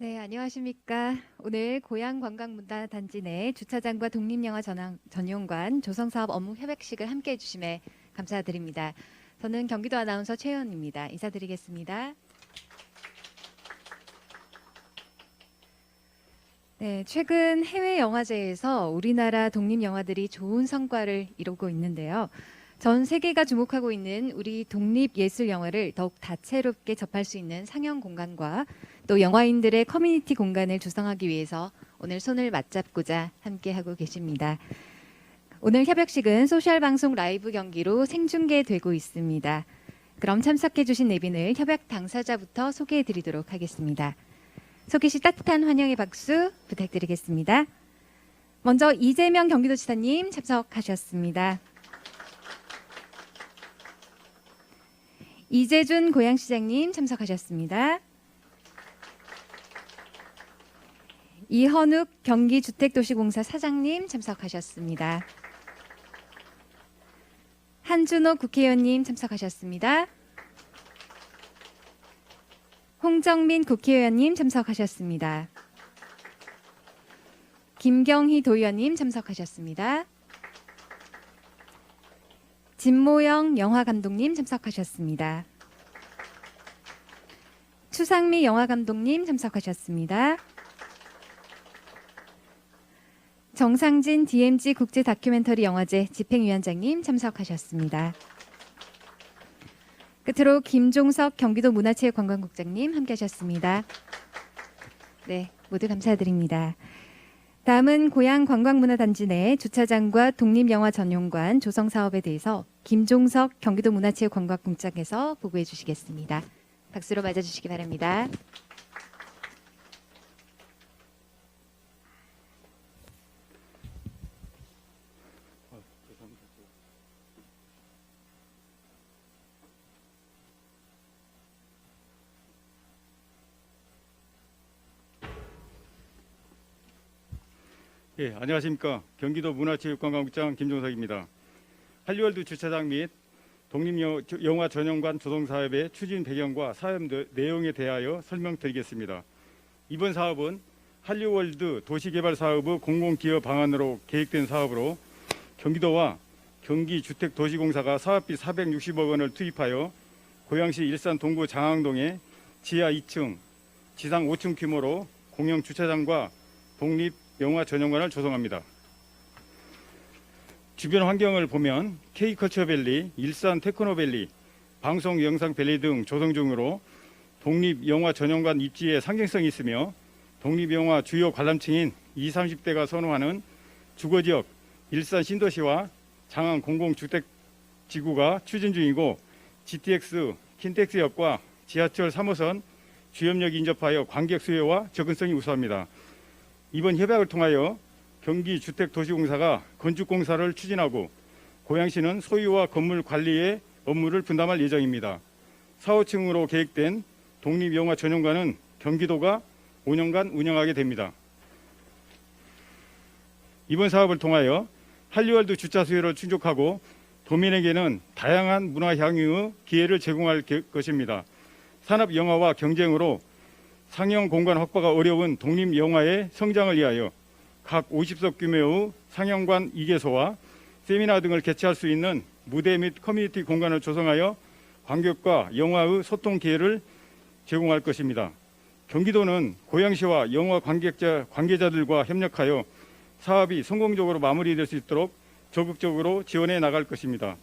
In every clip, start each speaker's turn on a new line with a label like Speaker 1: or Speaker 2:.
Speaker 1: 네, 안녕하십니까. 오늘 고양관광문화단지 내 주차장과 독립영화 전황- 전용관 조성사업 업무 협약식을 함께 해 주심에 감사드립니다. 저는 경기도 아나운서 최연입니다. 인사드리겠습니다. 네, 최근 해외 영화제에서 우리나라 독립 영화들이 좋은 성과를 이루고 있는데요. 전 세계가 주목하고 있는 우리 독립 예술 영화를 더욱 다채롭게 접할 수 있는 상영 공간과 또 영화인들의 커뮤니티 공간을 조성하기 위해서 오늘 손을 맞잡고자 함께 하고 계십니다. 오늘 협약식은 소셜 방송 라이브 경기로 생중계되고 있습니다. 그럼 참석해주신 내빈을 협약 당사자부터 소개해드리도록 하겠습니다. 소개 시 따뜻한 환영의 박수 부탁드리겠습니다. 먼저 이재명 경기도지사님 참석하셨습니다. 이재준 고양시장님 참석하셨습니다. 이현욱 경기주택도시공사 사장님 참석하셨습니다. 한준호 국회의원님 참석하셨습니다. 홍정민 국회의원님 참석하셨습니다. 김경희 도의원님 참석하셨습니다. 진모영 영화 감독님 참석하셨습니다. 추상미 영화 감독님 참석하셨습니다. 정상진 DMZ 국제 다큐멘터리 영화제 집행위원장님 참석하셨습니다. 끝으로 김종석 경기도 문화체육관광국장님 함께하셨습니다. 네, 모두 감사드립니다. 다음은 고양 관광문화단지 내 주차장과 독립영화 전용관 조성 사업에 대해서 김종석 경기도 문화체육관광국장께서 보고해 주시겠습니다. 박수로 맞아주시기 바랍니다.
Speaker 2: 예, 안녕하십니까. 경기도 문화체육관광국장 김종석입니다. 할리월드 주차장 및 독립영화 전용관 조성 사업의 추진 배경과 사업 내- 내용에 대하여 설명드리겠습니다. 이번 사업은 할리월드 도시개발 사업의 공공기여 방안으로 계획된 사업으로 경기도와 경기주택도시공사가 사업비 460억 원을 투입하여 고양시 일산 동구 장항동에 지하 2층, 지상 5층 규모로 공영 주차장과 독립 영화 전용관을 조성합니다. 주변 환경을 보면 K컬처밸리, 일산 테크노밸리, 방송 영상밸리 등 조성 중으로 독립 영화 전용관 입지에 상징성이 있으며 독립 영화 주요 관람층인 20, 30대가 선호하는 주거지역 일산 신도시와 장안 공공주택 지구가 추진 중이고 GTX, 킨텍스역과 지하철 3호선 주염역 인접하여 관객 수요와 접근성이 우수합니다. 이번 협약을 통하여 경기주택도시공사가 건축공사를 추진하고 고양시는 소유와 건물 관리의 업무를 분담할 예정입니다. 4, 5층으로 계획된 독립영화 전용관은 경기도가 5년간 운영하게 됩니다. 이번 사업을 통하여 할리월드 주차 수요를 충족하고 도민에게는 다양한 문화 향유의 기회를 제공할 게- 것입니다. 산업 영화와 경쟁으로 상영 공간 확보가 어려운 독립 영화의 성장을 위하여 각 50석 규모의 상영관 2개소와 세미나 등을 개최할 수 있는 무대 및 커뮤니티 공간을 조성하여 관객과 영화의 소통 기회를 제공할 것입니다. 경기도는 고양시와 영화 관객자, 관계자들과 협력하여 사업이 성공적으로 마무리될 수 있도록 적극적으로 지원해 나갈 것입니다.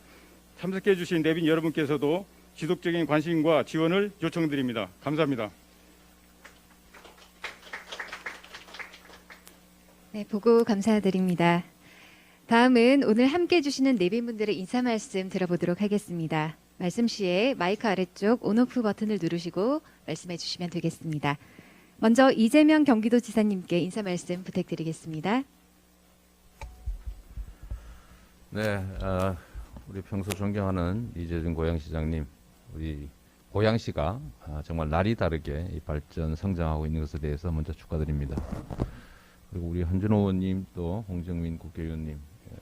Speaker 2: 참석해 주신 내빈 여러분께서도 지속적인 관심과 지원을 요청드립니다. 감사합니다.
Speaker 1: 네, 보고 감사드립니다. 다음은 오늘 함께 해주시는 내빈분들의 인사 말씀 들어보도록 하겠습니다. 말씀 시에 마이크 아래쪽 온오프 버튼을 누르시고 말씀해 주시면 되겠습니다. 먼저 이재명 경기도지사님께 인사 말씀 부탁드리겠습니다.
Speaker 3: 네, 어, 우리 평소 존경하는 이재준 고양시장님, 우리 고양시가 아, 정말 날이 다르게 이 발전 성장하고 있는 것에 대해서 먼저 축하드립니다. 그리고 우리 한준호 의원님 또 홍정민 국회의원님, 어,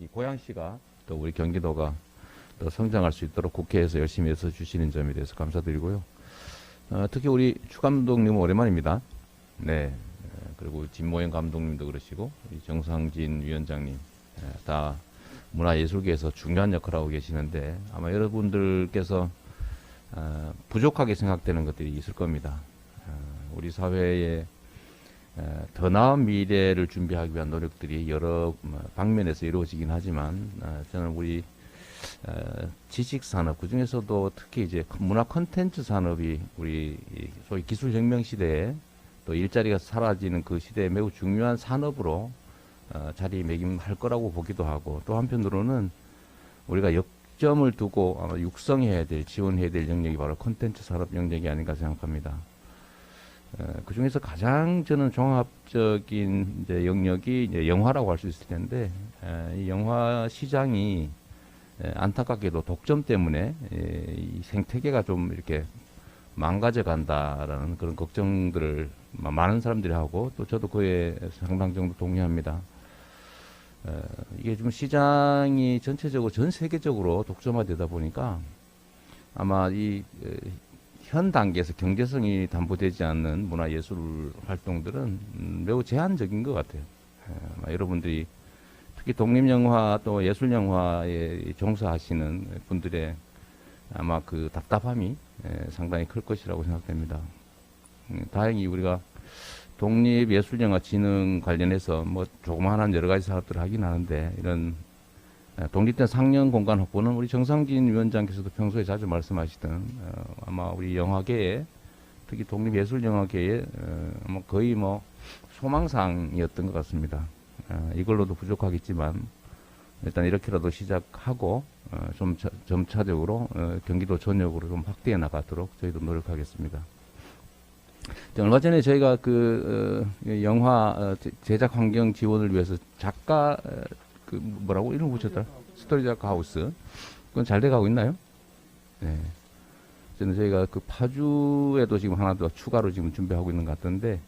Speaker 3: 이 고양시가 또 우리 경기도가 더 성장할 수 있도록 국회에서 열심히 해서 주시는 점에 대해서 감사드리고요. 어, 특히 우리 추 감독님 오랜만입니다. 네. 어, 그리고 진모영 감독님도 그러시고 이 정상진 위원장님 예, 다 문화예술계에서 중요한 역할을 하고 계시는데 아마 여러분들께서 어, 부족하게 생각되는 것들이 있을 겁니다. 어, 우리 사회에 어, 더 나은 미래를 준비하기 위한 노력들이 여러 뭐, 방면에서 이루어지긴 하지만 어, 저는 우리 어, 지식 산업 그 중에서도 특히 이제 문화 콘텐츠 산업이 우리 이 소위 기술 혁명 시대에 또 일자리가 사라지는 그 시대에 매우 중요한 산업으로 어, 자리매김할 거라고 보기도 하고 또 한편으로는 우리가 역점을 두고 육성해야 될 지원해야 될 영역이 바로 콘텐츠 산업 영역이 아닌가 생각합니다. 어, 그 중에서 가장 저는 종합적인 이제 영역이 이제 영화라고 할 수 있을 텐데 에, 이 영화 시장이 에, 안타깝게도 독점 때문에 에, 이 생태계가 좀 이렇게 망가져 간다라는 그런 걱정들을 마- 많은 사람들이 하고 또 저도 그에 상당 정도 동의합니다. 어, 이게 좀 시장이 전체적으로 전 세계적으로 독점화되다 보니까 아마 이 에, 현 단계에서 경제성이 담보되지 않는 문화예술 활동들은 음, 매우 제한적인 것 같아요. 에, 아마 여러분들이 특히 독립영화 또 예술영화에 종사하시는 분들의 아마 그 답답함이 에, 상당히 클 것이라고 생각됩니다. 음, 다행히 우리가 독립예술영화 진흥 관련해서 뭐 조그마한 여러 가지 사업들을 하긴 하는데 이런 에, 독립된 상영 공간 확보는 우리 정상진 위원장께서도 평소에 자주 말씀하시던 어, 아마 우리 영화계에 특히 독립예술영화계에 어, 아마 거의 뭐 소망상이었던 것 같습니다. 어, 이걸로도 부족하겠지만 일단 이렇게라도 시작하고 어, 좀 차- 점차적으로 어, 경기도 전역으로 좀 확대해 나가도록 저희도 노력하겠습니다. 자, 얼마 전에 저희가 그 어, 이 영화 어, 제- 제작 환경 지원을 위해서 작가 어, 그 뭐라고 이름 붙였더라 스토리 작가 하우스 그건 잘 돼가고 있나요? 네. 저는 저희가 그 파주에도 지금 하나 더 추가로 지금 준비하고 있는 것 같던데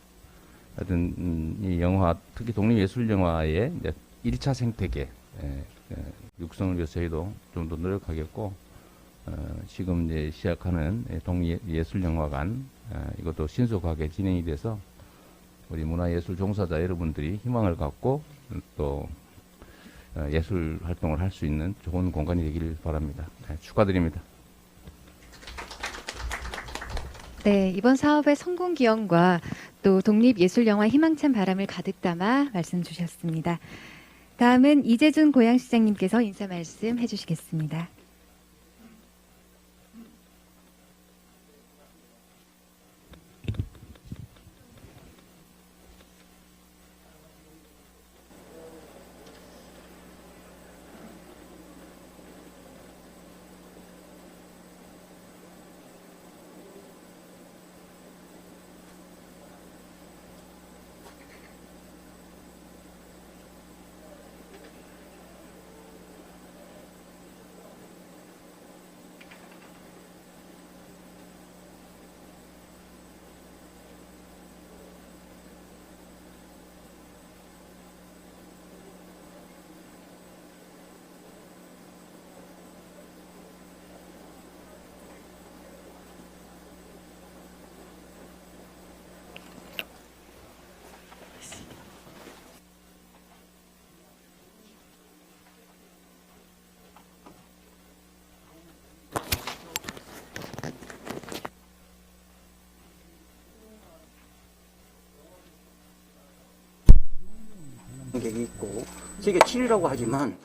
Speaker 3: 하여튼 음, 이 영화 특히 독립예술 영화의 이제 1차 생태계 예, 예, 육성을 위해서 저희도 좀 더 노력하겠고 어, 지금 이제 시작하는 예, 독립예술영화관 어, 이것도 신속하게 진행이 돼서 우리 문화예술 종사자 여러분들이 희망을 갖고 음, 또 어, 예술 활동을 할 수 있는 좋은 공간이 되기를 바랍니다. 네, 축하드립니다.
Speaker 1: 네, 이번 사업의 성공 기원과 또 독립예술영화 희망찬 바람을 가득 담아 말씀 주셨습니다. 다음은 이재준 고양시장님께서 인사 말씀 해주시겠습니다.
Speaker 4: 관객이 있고 세계 7위라고 하지만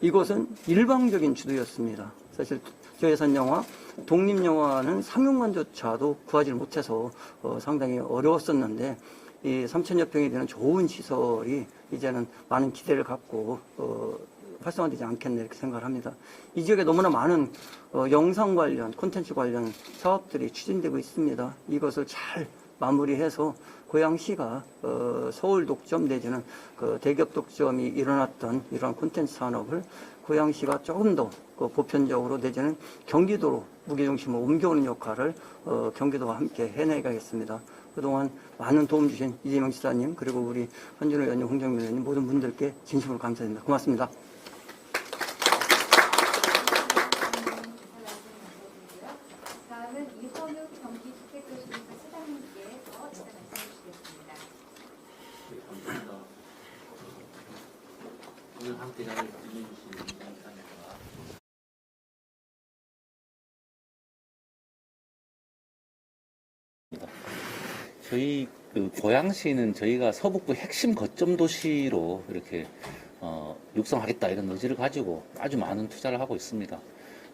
Speaker 4: 이것은 일방적인 주도였습니다. 사실 저 예산 영화, 독립 영화는 상영관조차도 구하지 못해서 어, 상당히 어려웠었는데 이 3천여 평이 되는 좋은 시설이 이제는 많은 기대를 갖고 어, 활성화되지 않겠네 이렇게 생각을 합니다. 이 지역에 너무나 많은 어, 영상 관련, 콘텐츠 관련 사업들이 추진되고 있습니다. 이것을 잘 마무리해서 고양시가 어, 서울 독점 내지는 그 대기업 독점이 일어났던 이러한 콘텐츠 산업을 고양시가 조금 더 그 보편적으로 내지는 경기도로 무게중심을 옮겨오는 역할을 어, 경기도와 함께 해내가겠습니다. 그동안 많은 도움 주신 이재명 지사님 그리고 우리 한준호 의원님, 홍정민 의원님 모든 분들께 진심으로 감사드립니다. 고맙습니다.
Speaker 1: 다음은 이선욱 경기주택도시공사 사장님께서 인사 말씀 해주시겠습니다.
Speaker 5: 함께 자리를 빛내주신 감사합니다.
Speaker 6: 저희 그 고양시는 저희가 서북부 핵심 거점 도시로 이렇게 어, 육성하겠다 이런 의지를 가지고 아주 많은 투자를 하고 있습니다.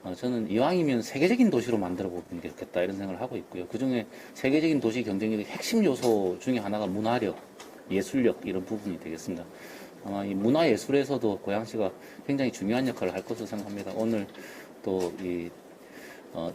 Speaker 6: 어, 저는 이왕이면 세계적인 도시로 만들어 보는 게 좋겠다 이런 생각을 하고 있고요. 그 중에 세계적인 도시 경쟁력의 핵심 요소 중에 하나가 문화력, 예술력 이런 부분이 되겠습니다. 아마 이 문화예술에서도 고양시가 굉장히 중요한 역할을 할 것으로 생각합니다. 오늘 또이 어,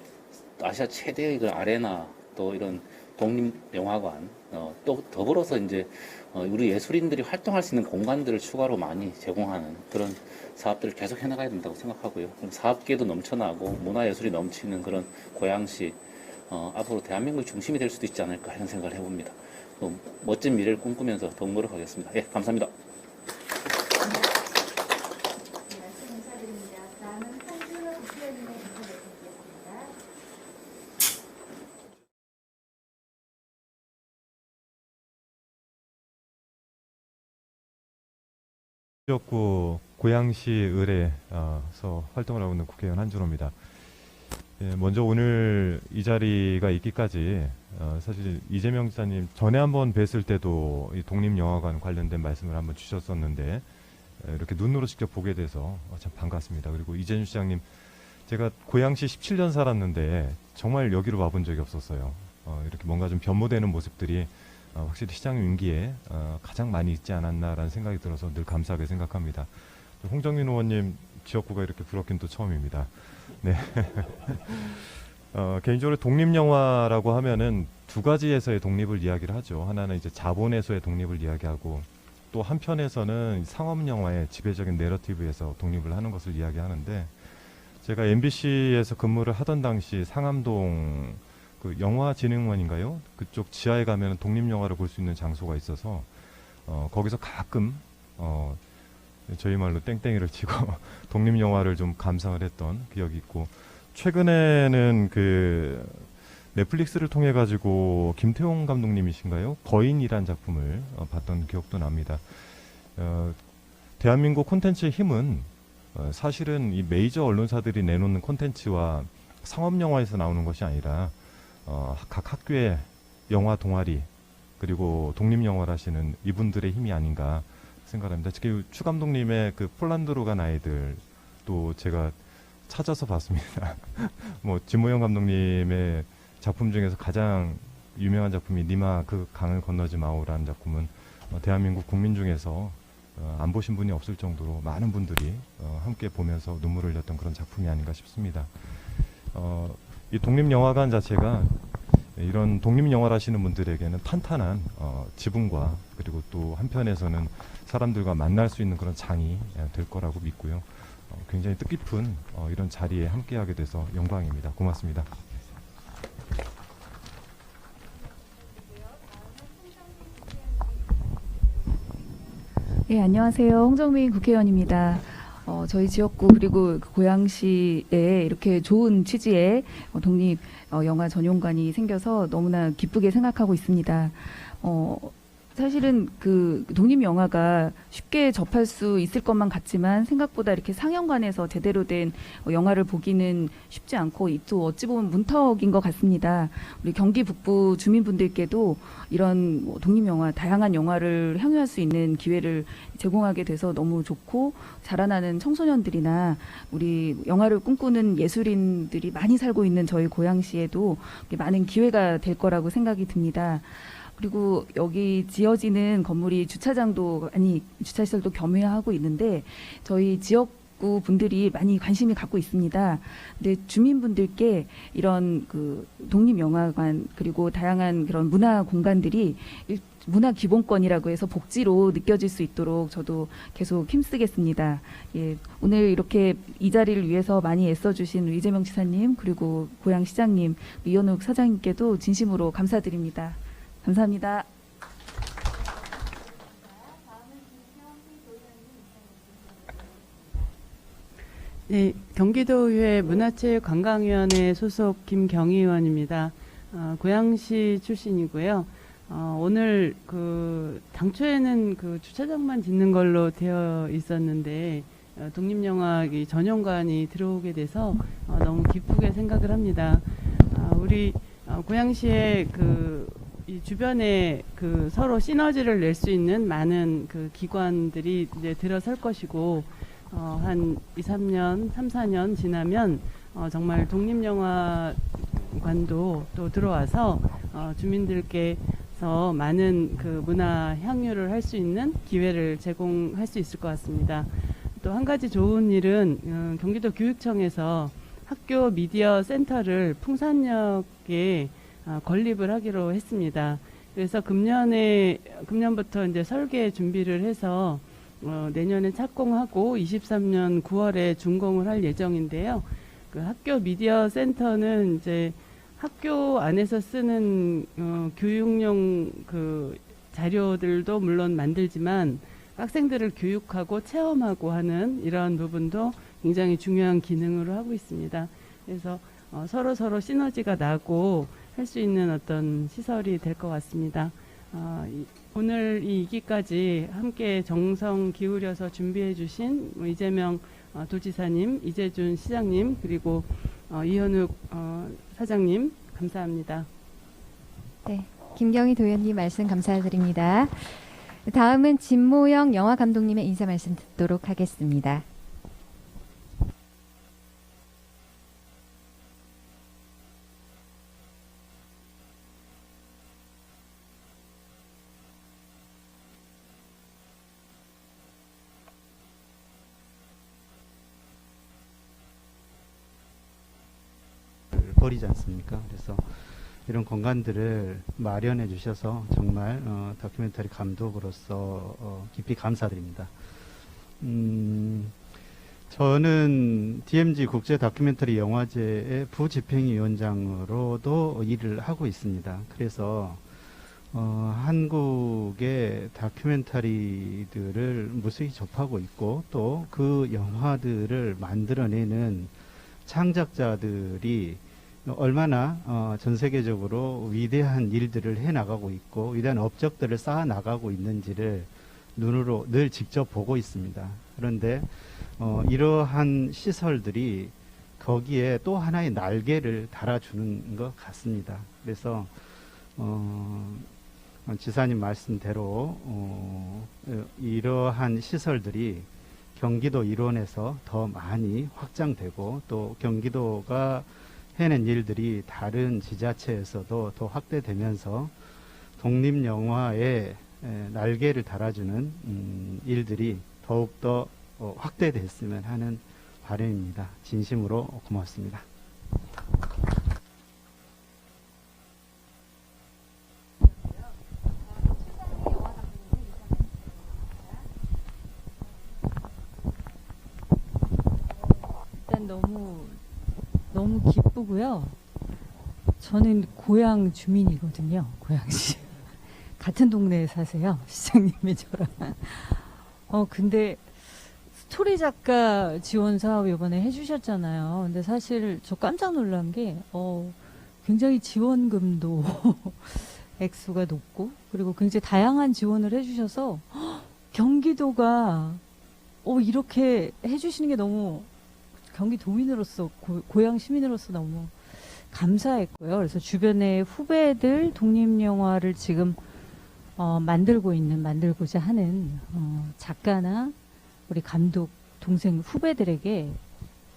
Speaker 6: 아시아 최대의 그 아레나 또 이런 독립영화관 어, 또 더불어서 이제 어, 우리 예술인들이 활동할 수 있는 공간들을 추가로 많이 제공하는 그런 사업들을 계속 해나가야 된다고 생각하고요. 그럼 사업계도 넘쳐나고 문화예술이 넘치는 그런 고양시 어, 앞으로 대한민국의 중심이 될 수도 있지 않을까 이런 생각을 해봅니다. 또 멋진 미래를 꿈꾸면서 더욱 노력하겠습니다. 예, 감사합니다.
Speaker 7: 말씀 감사드립니다. 다음은 한준호 국회의원님의 인사 말씀드리겠습니다.
Speaker 8: 지역구 고양시 의뢰에서 활동을 하고 있는 국회의원 한준호입니다. 예, 먼저 오늘 이 자리가 있기까지 어, 사실 이재명 지사님 전에 한번 뵀을 때도 이 독립영화관 관련된 말씀을 한번 주셨었는데 에, 이렇게 눈으로 직접 보게 돼서 어, 참 반갑습니다. 그리고 이재준 시장님 제가 고양시 17년 살았는데 정말 여기로 와본 적이 없었어요. 어, 이렇게 뭔가 좀 변모되는 모습들이 어, 확실히 시장 임기에 어, 가장 많이 있지 않았나라는 생각이 들어서 늘 감사하게 생각합니다. 또 홍정민 의원님 지역구가 이렇게 부럽긴 또 처음입니다. 네. 어, 개인적으로 독립영화라고 하면은 두 가지에서의 독립을 이야기를 하죠. 하나는 이제 자본에서의 독립을 이야기하고 또 한편에서는 상업영화의 지배적인 내러티브에서 독립을 하는 것을 이야기하는데 제가 MBC에서 근무를 하던 당시 상암동 그 영화진흥원인가요? 그쪽 지하에 가면 독립영화를 볼 수 있는 장소가 있어서 어, 거기서 가끔 어, 저희 말로 땡땡이를 치고 독립영화를 좀 감상을 했던 기억이 있고 최근에는 그 넷플릭스를 통해 가지고 김태용 감독님이신가요? 거인이란 작품을 어, 봤던 기억도 납니다. 어, 대한민국 콘텐츠의 힘은 어, 사실은 이 메이저 언론사들이 내놓는 콘텐츠와 상업 영화에서 나오는 것이 아니라 어, 각 학교의 영화 동아리 그리고 독립 영화를 하시는 이분들의 힘이 아닌가 생각합니다. 특히 추 감독님의 그 폴란드로 간 아이들 또 제가 찾아서 봤습니다. 뭐 진모영 감독님의 작품 중에서 가장 유명한 작품이 니마 그 강을 건너지 마오라는 작품은 어, 대한민국 국민 중에서 어, 안 보신 분이 없을 정도로 많은 분들이 어, 함께 보면서 눈물을 흘렸던 그런 작품이 아닌가 싶습니다. 어, 이 독립영화관 자체가 이런 독립영화를 하시는 분들에게는 탄탄한 어, 지분과 그리고 또 한편에서는 사람들과 만날 수 있는 그런 장이 예, 될 거라고 믿고요. 어, 굉장히 뜻깊은 어, 이런 자리에 함께하게 돼서 영광입니다. 고맙습니다.
Speaker 9: 네, 안녕하세요. 홍정민 국회의원입니다. 어, 저희 지역구 그리고 그 고양시에 이렇게 좋은 취지의 어, 독립 어, 영화 전용관이 생겨서 너무나 기쁘게 생각하고 있습니다. 어, 사실은 그 독립 영화가 쉽게 접할 수 있을 것만 같지만 생각보다 이렇게 상영관에서 제대로 된 어, 영화를 보기는 쉽지 않고 이또 어찌 보면 문턱인 것 같습니다. 우리 경기 북부 주민분들께도 이런 뭐 독립 영화, 다양한 영화를 향유할 수 있는 기회를 제공하게 돼서 너무 좋고 자라나는 청소년들이나 우리 영화를 꿈꾸는 예술인들이 많이 살고 있는 저희 고양시에도 많은 기회가 될 거라고 생각이 듭니다. 그리고 여기 지어지는 건물이 주차장도 아니 주차시설도 겸해하고 있는데 저희 지역 구 분들이 많이 관심이 갖고 있습니다. 근데 주민분들께 이런 그 독립영화관 그리고 다양한 그런 문화 공간들이 일- 문화 기본권이라고 해서 복지로 느껴질 수 있도록 저도 계속 힘쓰겠습니다. 예, 오늘 이렇게 이 자리를 위해서 많이 애써주신 이재명 지사님 그리고 고양 시장님 이현욱 사장님께도 진심으로 감사드립니다. 감사합니다.
Speaker 10: 네, 경기도의회 문화체육관광위원회 소속 김경희 의원입니다. 어, 고양시 출신이고요. 어, 오늘 그 당초에는 그 주차장만 짓는 걸로 되어 있었는데 어, 독립영화 이 전용관이 들어오게 돼서 어, 너무 기쁘게 생각을 합니다. 아, 우리 어, 고양시에 그 이 주변에 그 서로 시너지를 낼 수 있는 많은 그 기관들이 이제 들어설 것이고 어, 한 2, 3년, 3, 4년 지나면 어, 정말 독립영화관도 또 들어와서 어, 주민들께서 많은 그 문화 향유를 할 수 있는 기회를 제공할 수 있을 것 같습니다. 또 한 가지 좋은 일은 어, 경기도 교육청에서 학교 미디어 센터를 풍산역에 어, 건립을 하기로 했습니다. 그래서 금년에 금년부터 이제 설계 준비를 해서 어, 내년에 착공하고 23년 9월에 준공을 할 예정인데요. 그 학교 미디어 센터는 이제 학교 안에서 쓰는 어, 교육용 그 자료들도 물론 만들지만 학생들을 교육하고 체험하고 하는 이러한 부분도 굉장히 중요한 기능으로 하고 있습니다. 그래서 어, 서로 서로 시너지가 나고 할 수 있는 어떤 시설이 될 것 같습니다. 어, 이- 오늘 이 2기까지 함께 정성 기울여서 준비해 주신 뭐 이재명 어, 도지사님, 이재준 시장님, 그리고 어, 이현욱 어, 사장님 감사합니다.
Speaker 1: 네, 김경희 도연님 말씀 감사드립니다. 다음은 진모영 영화 감독님의 인사 말씀 듣도록 하겠습니다.
Speaker 11: 버리지 않습니까? 그래서 이런 공간들을 마련해 주셔서 정말 어, 다큐멘터리 감독으로서 어, 깊이 감사드립니다. 음, 저는 DMZ 국제 다큐멘터리 영화제의 부집행위원장으로도 일을 하고 있습니다. 그래서 어, 한국의 다큐멘터리들을 무수히 접하고 있고 또 그 영화들을 만들어내는 창작자들이 얼마나 어, 전 세계적으로 위대한 일들을 해 나가고 있고 위대한 업적들을 쌓아 나가고 있는지를 눈으로 늘 직접 보고 있습니다. 그런데 어, 이러한 시설들이 거기에 또 하나의 날개를 달아주는 것 같습니다. 그래서 어, 지사님 말씀대로 어, 이러한 시설들이 경기도 일원에서 더 많이 확장되고 또 경기도가 해낸 일들이 다른 지자체에서도 더 확대되면서 독립 영화에 날개를 달아주는 음, 일들이 더욱더 어, 확대됐으면 하는 바람입니다. 진심으로 고맙습니다.
Speaker 12: 일단 너무 너무 기쁘고요. 저는 고향 주민이거든요. 고향시 같은 동네에 사세요. 시장님이 저랑. 어 근데 스토리 작가 지원 사업 이번에 해주셨잖아요. 근데 사실 저 깜짝 놀란 게 어, 굉장히 지원금도 액수가 높고 그리고 굉장히 다양한 지원을 해주셔서 헉, 경기도가 어, 이렇게 해주시는 게 너무 경기도민으로서 고, 고향 시민으로서 너무 감사했고요. 그래서 주변에 후배들 독립영화를 지금 어, 만들고 있는 만들고자 하는 어, 작가나 우리 감독 동생 후배들에게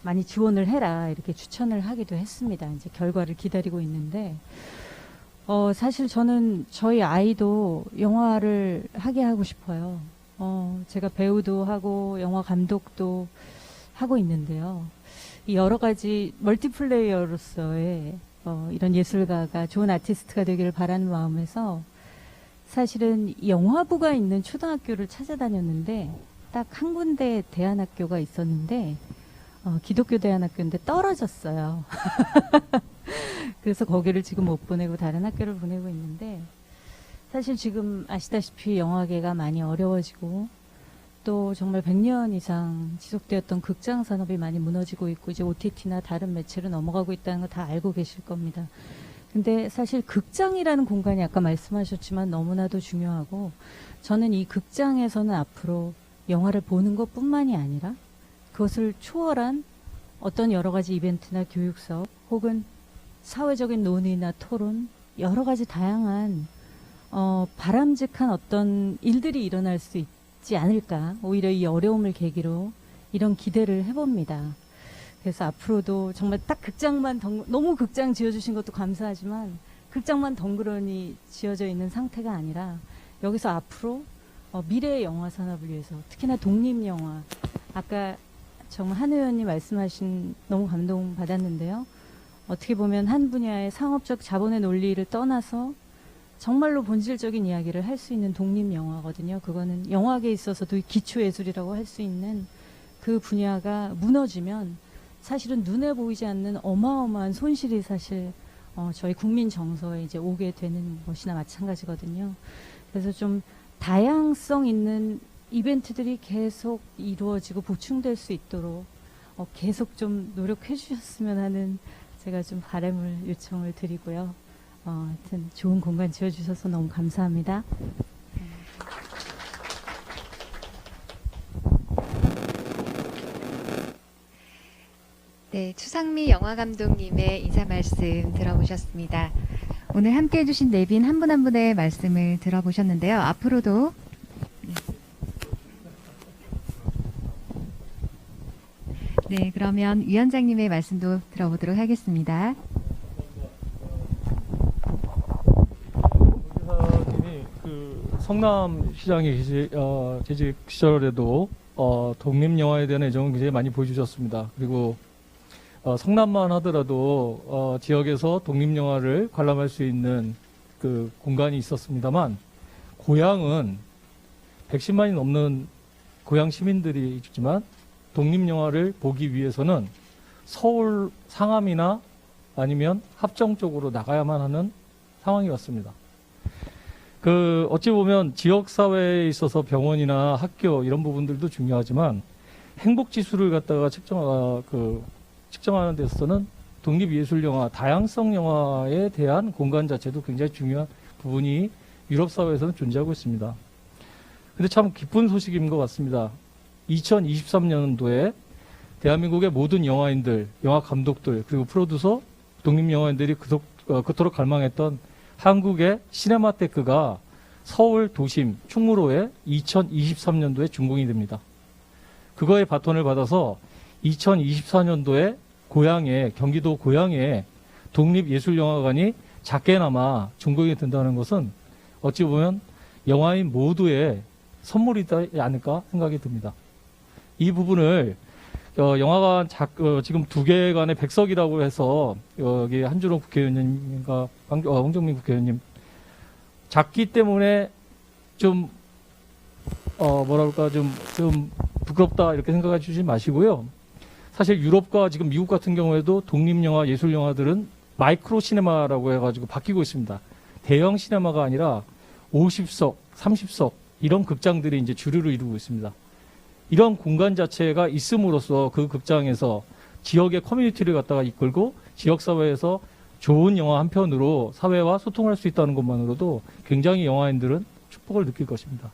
Speaker 12: 많이 지원을 해라 이렇게 추천을 하기도 했습니다. 이제 결과를 기다리고 있는데 어, 사실 저는 저희 아이도 영화를 하게 하고 싶어요. 어, 제가 배우도 하고 영화 감독도 하고 있는데요. 이 여러 가지 멀티플레이어로서의 어, 이런 예술가가 좋은 아티스트가 되기를 바라는 마음에서 사실은 영화부가 있는 초등학교를 찾아다녔는데 딱 한 군데 대안학교가 있었는데 어, 기독교 대안학교인데 떨어졌어요. 그래서 거기를 지금 못 보내고 다른 학교를 보내고 있는데 사실 지금 아시다시피 영화계가 많이 어려워지고 또 정말 100년 이상 지속되었던 극장 산업이 많이 무너지고 있고 이제 OTT나 다른 매체로 넘어가고 있다는 거 다 알고 계실 겁니다. 근데 사실 극장이라는 공간이 아까 말씀하셨지만 너무나도 중요하고 저는 이 극장에서는 앞으로 영화를 보는 것 뿐만이 아니라 그것을 초월한 어떤 여러 가지 이벤트나 교육 사업 혹은 사회적인 논의나 토론 여러 가지 다양한 어, 바람직한 어떤 일들이 일어날 수 있 지 않을까 오히려 이 어려움을 계기로 이런 기대를 해봅니다. 그래서 앞으로도 정말 딱 극장만 덩, 너무 극장 지어주신 것도 감사하지만 극장만 덩그러니 지어져 있는 상태가 아니라 여기서 앞으로 어, 미래의 영화 산업을 위해서 특히나 독립 영화 아까 정말 한 의원님 말씀하신 너무 감동 받았는데요. 어떻게 보면 한 분야의 상업적 자본의 논리를 떠나서 정말로 본질적인 이야기를 할 수 있는 독립 영화거든요. 그거는 영화계에 있어서도 기초 예술이라고 할 수 있는 그 분야가 무너지면 사실은 눈에 보이지 않는 어마어마한 손실이 사실 어, 저희 국민 정서에 이제 오게 되는 것이나 마찬가지거든요. 그래서 좀 다양성 있는 이벤트들이 계속 이루어지고 보충될 수 있도록 어, 계속 좀 노력해 주셨으면 하는 제가 좀 바람을 요청을 드리고요. 어, 하여튼 좋은 공간 지어주셔서 너무 감사합니다.
Speaker 1: 네, 추상미 영화 감독님의 인사 말씀 들어보셨습니다. 오늘 함께 해주신 내빈 한 분 한 분의 말씀을 들어보셨는데요. 앞으로도 네, 그러면 위원장님의 말씀도 들어보도록 하겠습니다.
Speaker 13: 이사님이 그 성남 시장에 계시, 어, 재직 시절에도 어, 독립 영화에 대한 애정을 굉장히 많이 보여주셨습니다. 그리고 어, 성남만 하더라도 어, 지역에서 독립 영화를 관람할 수 있는 그 공간이 있었습니다만 고향은 110만이 넘는 고향 시민들이 있지만 독립 영화를 보기 위해서는 서울 상암이나 아니면 합정 쪽으로 나가야만 하는 상황이었습니다. 그 어찌 보면 지역 사회에 있어서 병원이나 학교 이런 부분들도 중요하지만 행복 지수를 갖다가 측정 어, 그 측정하는 데 있어서는 독립 예술 영화, 다양성 영화에 대한 공간 자체도 굉장히 중요한 부분이 유럽 사회에서는 존재하고 있습니다. 근데 참 기쁜 소식인 것 같습니다. 2023년도에 대한민국의 모든 영화인들, 영화 감독들, 그리고 프로듀서, 독립 영화인들이 어, 그토록 갈망했던 한국의 시네마테크가 서울 도심 충무로에 2023년도에 준공이 됩니다. 그거의 바톤을 받아서 2024년도에 고향에 경기도 고향에 독립예술영화관이 작게나마 준공이 된다는 것은 어찌 보면 영화인 모두의 선물이지 않을까 생각이 듭니다. 이 부분을 어, 영화관 작, 어, 지금 두 개간의 백석이라고 해서 여기 한준호 국회의원님과 황, 어, 홍정민 국회의원님 작기 때문에 좀 어, 뭐랄까 좀, 좀 부끄럽다 이렇게 생각해 주지 마시고요. 사실 유럽과 지금 미국 같은 경우에도 독립영화, 예술영화들은 마이크로 시네마라고 해가지고 바뀌고 있습니다. 대형 시네마가 아니라 50석, 30석 이런 극장들이 이제 주류를 이루고 있습니다. 이런 공간 자체가 있음으로써 그 극장에서 지역의 커뮤니티를 갖다가 이끌고 지역사회에서 좋은 영화 한 편으로 사회와 소통할 수 있다는 것만으로도 굉장히 영화인들은 축복을 느낄 것입니다.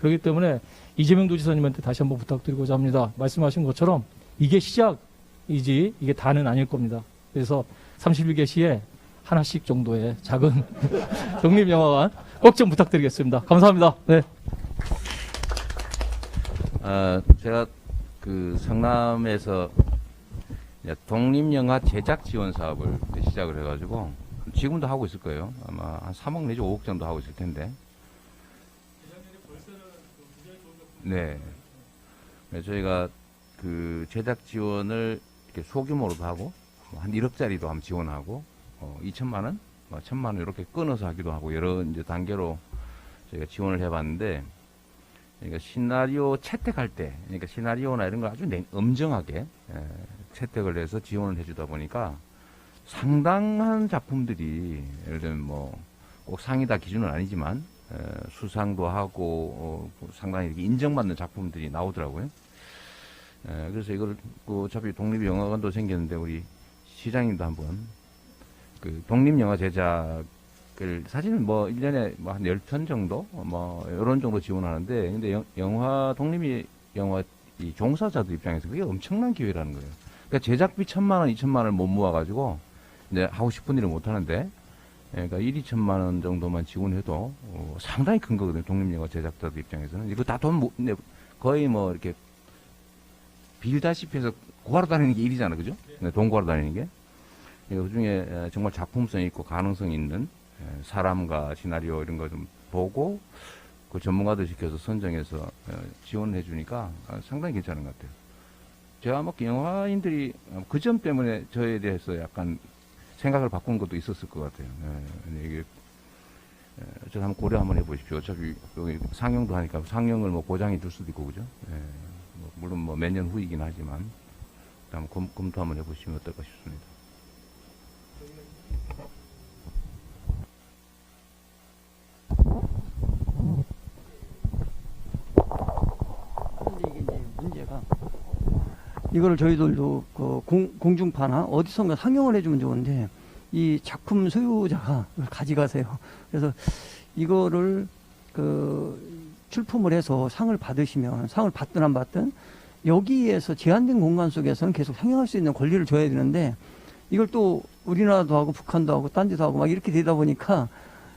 Speaker 13: 그렇기 때문에 이재명 도지사님한테 다시 한번 부탁드리고자 합니다. 말씀하신 것처럼 이게 시작이지 이게 다는 아닐 겁니다. 그래서 31개 시에 하나씩 정도의 작은 독립영화관 꼭 좀 부탁드리겠습니다. 감사합니다. 네.
Speaker 3: 어, 제가 그 성남에서 독립영화 제작 지원 사업을 시작을 해가지고 지금도 하고 있을 거예요. 아마 한 3억 내지 5억 정도 하고 있을 텐데. 네. 네, 저희가 그 제작 지원을 이렇게 소규모로도 하고 뭐한 1억짜리도 한번 지원하고 어, 2천만 원, 뭐 1천만 원 이렇게 끊어서 하기도 하고 여러 이제 단계로 저희가 지원을 해봤는데 그러니까 시나리오 채택할 때, 그러니까 시나리오나 이런 걸 아주 냉, 엄정하게 에, 채택을 해서 지원을 해주다 보니까 상당한 작품들이 예를 들면 뭐 꼭 상이다 기준은 아니지만 에, 수상도 하고 어, 상당히 인정받는 작품들이 나오더라고요. 에, 그래서 이걸 그 어차피 독립영화관도 생겼는데 우리 시장님도 한번 그 독립 영화 제작을 사실은 뭐 1년에 뭐한 10편 정도 뭐 이런 정도 지원하는데 근데 영, 영화 독립 영화 이 종사자들 입장에서 그게 엄청난 기회라는 거예요. 그러니까 제작비 천만 원, 이천만 원을 못 모아 가지고 이제 하고 싶은 일을 못 하는데 예, 그러니까 1, 2천만 원 정도만 지원해도 어, 상당히 큰 거거든요. 독립영화 제작자들 입장에서는 이거 다 돈 거의 뭐 이렇게 빌다시피 해서 구하러 다니는 게 일이잖아, 그죠? 네, 돈 구하러 다니는 게. 그 중에 정말 작품성 있고 가능성 있는 에, 사람과 시나리오 이런 거 좀 보고 그 전문가들 시켜서 선정해서 어, 지원해 주니까 아, 상당히 괜찮은 것 같아요. 제가 뭐 영화인들이 그 점 때문에 저에 대해서 약간 생각을 바꾼 것도 있었을 것 같아요. 예, 이게 예, 저 한번 고려 한번 해보십시오. 어차피 여기 상영도 하니까 상영을 뭐 보장해 줄 수도 있고 그죠? 예, 뭐 물론 뭐 몇 년 후이긴 하지만 한번 검, 검토 한번 해보시면 어떨까 싶습니다.
Speaker 4: 근데 이게 이제 문제가 이거를 저희들도 그 공, 공중파나 어디선가 상영을 해주면 좋은데 이 작품 소유자가 가져가세요. 그래서 이거를 그 출품을 해서 상을 받으시면 상을 받든 안 받든 여기에서 제한된 공간 속에서는 계속 상영할 수 있는 권리를 줘야 되는데 이걸 또 우리나라도 하고 북한도 하고 딴 데도 하고 막 이렇게 되다 보니까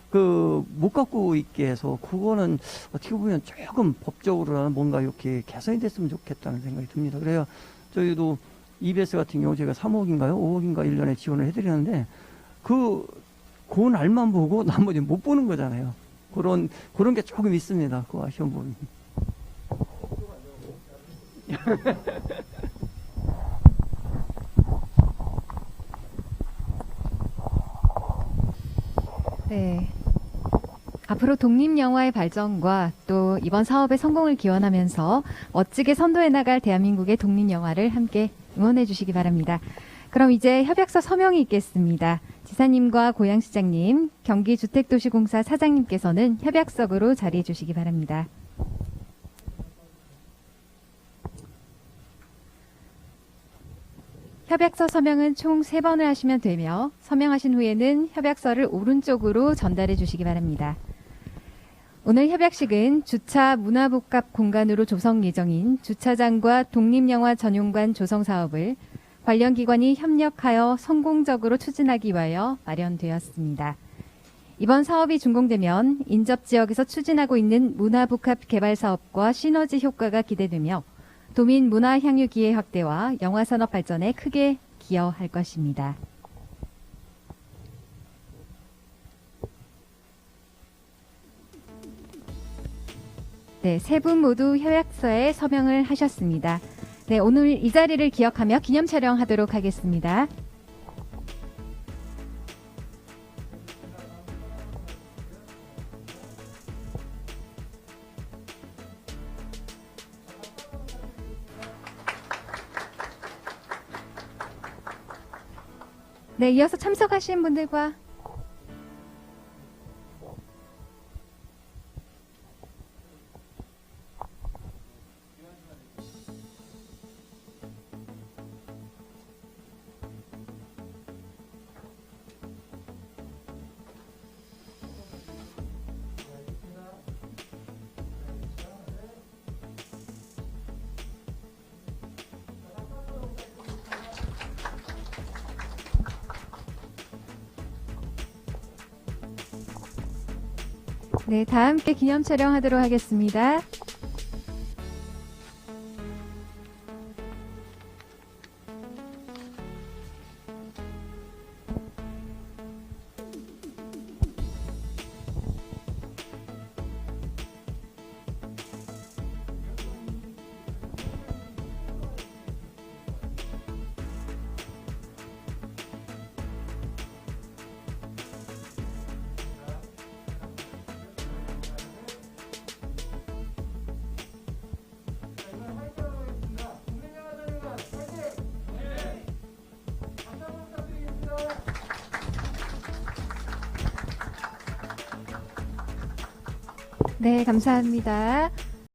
Speaker 4: 그 못 갖고 있게 해서 그거는 어떻게 보면 조금 법적으로는 뭔가 이렇게 개선이 됐으면 좋겠다는 생각이 듭니다. 그래야 저희도 EBS 같은 경우 제가 3억인가요? 5억인가 1년에 지원을 해드리는데 그, 그 날만 보고 나머지 못 보는 거잖아요. 그런, 그런 게 조금 있습니다. 그 아쉬운 부분이.
Speaker 1: 네. 앞으로 독립 영화의 발전과 또 이번 사업의 성공을 기원하면서 멋지게 선도해 나갈 대한민국의 독립 영화를 함께 응원해 주시기 바랍니다. 그럼 이제 협약서 서명이 있겠습니다. 지사님과 고양시장님, 경기주택도시공사 사장님께서는 협약석으로 자리해 주시기 바랍니다. 협약서 서명은 총 세번을 하시면 되며 서명하신 후에는 협약서를 오른쪽으로 전달해 주시기 바랍니다. 오늘 협약식은 주차 문화복합 공간으로 조성 예정인 주차장과 독립영화 전용관 조성 사업을 관련 기관이 협력하여 성공적으로 추진하기 위하여 마련되었습니다. 이번 사업이 준공되면 인접 지역에서 추진하고 있는 문화복합 개발 사업과 시너지 효과가 기대되며 도민 문화 향유 기회 확대와 영화 산업 발전에 크게 기여할 것입니다. 네, 세 분 모두 협약서에 서명을 하셨습니다. 네, 오늘 이 자리를 기억하며 기념 촬영하도록 하겠습니다. 네, 이어서 참석하신 분들과 네, 다 함께 기념 촬영하도록 하겠습니다. 감사합니다.